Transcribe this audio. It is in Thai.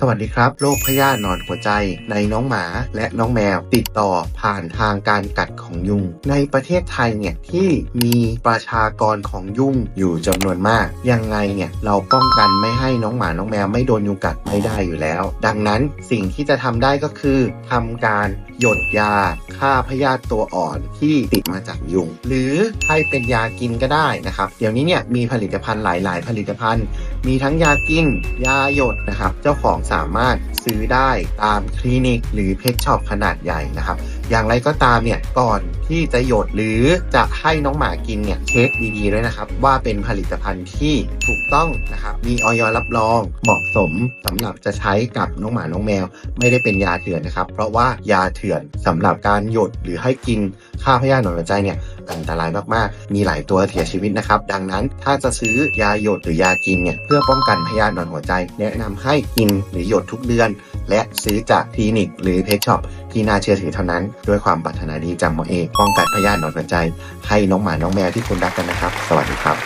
สวัสดีครับโรคพยาธิหนอนหัวใจ ในน้องหมาและน้องแมว ติดต่อผ่านทางการกัดของยุง ในประเทศไทยเนี่ยที่มีประชากรของยุงอยู่จำนวนมาก ยังไงเนี่ยเราป้องกันไม่ให้น้องหมาน้องแมวไม่โดนยุงกัดไม่ได้อยู่แล้ว ดังนั้นสิ่งที่จะทำได้ก็คือทำการหยดยาฆ่าพยาธิตัวอ่อนที่ติดมาจากยุง หรือให้เป็นยากินก็ได้นะครับ เดี๋ยวนี้เนี่ยมีผลิตภัณฑ์หลาย ๆ ผลิตภัณฑ์ มีทั้งยากิน ยาหยดนะครับ เจ้าของสามารถซื้อได้ตามคลินิกหรือเพชช็อปขนาดใหญ่นะครับ อย่างไรก็ตามเนี่ยก่อนที่จะหยดหรือจะให้น้องหมากินเนี่ยเช็คดีๆด้วยนะครับ ว่าเป็นผลิตภัณฑ์ที่ถูกต้องนะครับมีออยรับรองเหมาะสมสำหรับจะใช้กับน้องหมาน้องแมว ไม่ได้เป็นยาเถื่อนนะครับ เพราะว่ายาเถื่อนสำหรับการหยดหรือให้กินฆ่าพยาธิหนอนหัวใจเนี่ยอันตรายมากๆ มีหลายตัวเสียชีวิตนะครับ ดังนั้นถ้าจะซื้อยาหยดหรือยากินเนี่ยเพื่อป้องกันพยาธิหนอนหัวใจ แนะนำให้กินหรือหยดทุกเดือน และซื้อจากคลินิกหรือเพชช็อป ที่น่าเชื่อถือเท่านั้น ด้วยความปรารถนาดีจากหมอเอกป้องกันพยาธิหนอนกระจายให้น้องหมาน้องแมวที่คุณรักกันนะครับ สวัสดีครับ